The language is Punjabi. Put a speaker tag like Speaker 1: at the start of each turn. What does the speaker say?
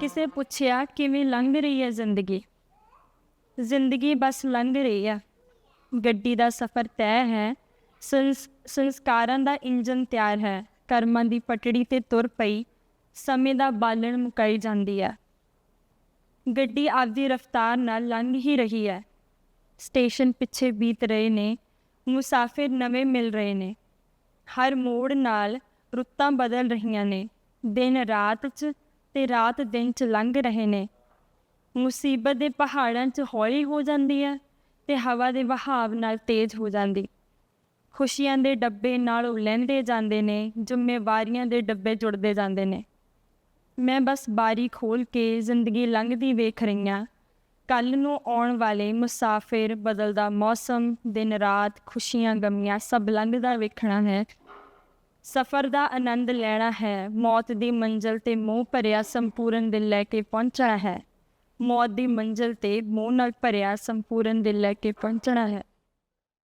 Speaker 1: ਕਿਸੇ ਪੁੱਛਿਆ, ਕਿਵੇਂ ਲੰਘ ਰਹੀ ਹੈ ਜ਼ਿੰਦਗੀ? ਜ਼ਿੰਦਗੀ ਬਸ ਲੰਘ ਰਹੀ ਹੈ ਗੱਡੀ ਦਾ ਸਫ਼ਰ ਤੈਅ ਹੈ। ਸੰਸ- ਸੰਸਕਾਰਾਂ ਦਾ ਇੰਜਨ ਤਿਆਰ ਹੈ। ਕਰਮਾਂ ਦੀ ਪਟੜੀ ਤੇ ਤੁਰ ਪਈ। ਸਮੇਂ ਦਾ ਬਾਲਣ ਮੁਕਾਈ ਜਾਂਦੀ ਹੈ ਗੱਡੀ ਆਪਦੀ ਰਫ਼ਤਾਰ ਨਾਲ ਲੰਘ ਹੀ ਰਹੀ ਹੈ। ਸਟੇਸ਼ਨ ਪਿੱਛੇ ਬੀਤ ਰਹੇ ਨੇ। ਮੁਸਾਫਿਰ ਨਵੇਂ ਮਿਲ ਰਹੇ ਨੇ। ਹਰ ਮੋੜ ਨਾਲ ਰੁੱਤਾਂ ਬਦਲ ਰਹੀਆਂ ਨੇ। ਦਿਨ ਰਾਤ 'ਚ ਤੇ ਰਾਤ ਦਿਨ 'ਚ ਲੰਘ ਰਹੇ ਨੇ। ਮੁਸੀਬਤ ਦੇ ਪਹਾੜਾਂ 'ਚ ਹੌਲੀ ਹੋ ਜਾਂਦੀ ਹੈ ਤੇ ਹਵਾ ਦੇ ਵਹਾਵ ਨਾਲ ਤੇਜ਼ ਹੋ ਜਾਂਦੀ। ਖੁਸ਼ੀਆਂ ਦੇ ਡੱਬੇ ਨਾਲ ਲੈਂਦੇ ਜਾਂਦੇ ਨੇ, ਜ਼ਿੰਮੇਵਾਰੀਆਂ ਦੇ ਡੱਬੇ ਜੁੜਦੇ ਜਾਂਦੇ ਨੇ। ਮੈਂ ਬਸ ਬਾਰੀ ਖੋਲ ਕੇ ਜ਼ਿੰਦਗੀ ਲੰਘਦੀ ਵੇਖ ਰਹੀ ਹਾਂ। ਕੱਲ ਨੂੰ ਆਉਣ ਵਾਲੇ ਮੁਸਾਫਿਰ, ਬਦਲਦਾ ਮੌਸਮ, ਦਿਨ ਰਾਤ ਖੁਸ਼ੀਆਂ ਗਮੀਆਂ ਸਭ ਲੰਘਦਾ ਵੇਖਣਾ ਹੈ। ਸਫ਼ਰ ਦਾ ਆਨੰਦ ਲੈਣਾ ਹੈ। ਮੌਤ ਦੀ ਮੰਜ਼ਲ ਤੇ ਮੋਹ ਭਰਿਆ ਸੰਪੂਰਨ ਦਿਲ ਲੈ ਕੇ ਪਹੁੰਚਣਾ ਹੈ। ਮੌਤ ਦੀ ਮੰਜ਼ਲ ਤੇ ਮੋਹ ਨਾਲ ਭਰਿਆ ਸੰਪੂਰਨ ਦਿਲ ਲੈ ਕੇ ਪਹੁੰਚਣਾ ਹੈ।